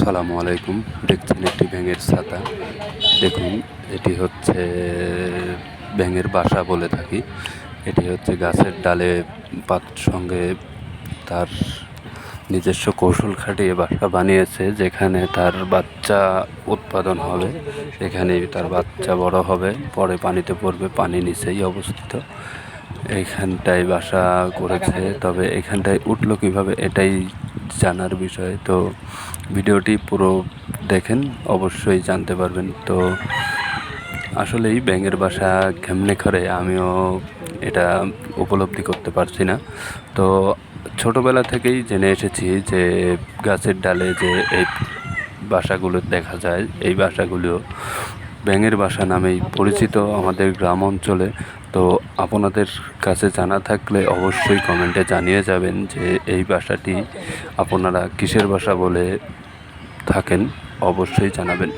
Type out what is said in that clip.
সালামু আলাইকুম। দেখছেন একটি ব্যাঙের ছাতা। দেখুন, এটি হচ্ছে ব্যাঙের বাসা বলে থাকি। এটি হচ্ছে গাছের ডালে পাত সঙ্গে তার নিজস্ব কৌশল খাটিয়ে বাসা বানিয়েছে, যেখানে তার বাচ্চা উৎপাদন হবে। এখানেই তার বাচ্চা বড় হবে। পরে পানিতে পড়বে, পানি নিচেই অবস্থিত। এইখানটায় বাসা করেছে। তবে এখানটায় উঠল কীভাবে, এটাই জানার বিষয়। তো ভিডিওটি পুরো দেখেন, অবশ্যই জানতে পারবেন। তো আসলেই ব্যাঙের বাসা কেমনে করে আমিও এটা উপলব্ধি করতে পারছি না। তো ছোটোবেলা থেকেই জেনে এসেছি যে গাছের ডালে যে এই বাসাগুলো দেখা যায়, এই বাসাগুলো ব্যাঙের বাসা নামেই পরিচিত আমাদের গ্রাম অঞ্চলে। তো আপনাদের কাছে জানা থাকলে অবশ্যই কমেন্টে জানিয়ে যাবেন যে এই ভাষাটি আপনারা কিসের ভাষা বলে থাকেন, অবশ্যই জানাবেন।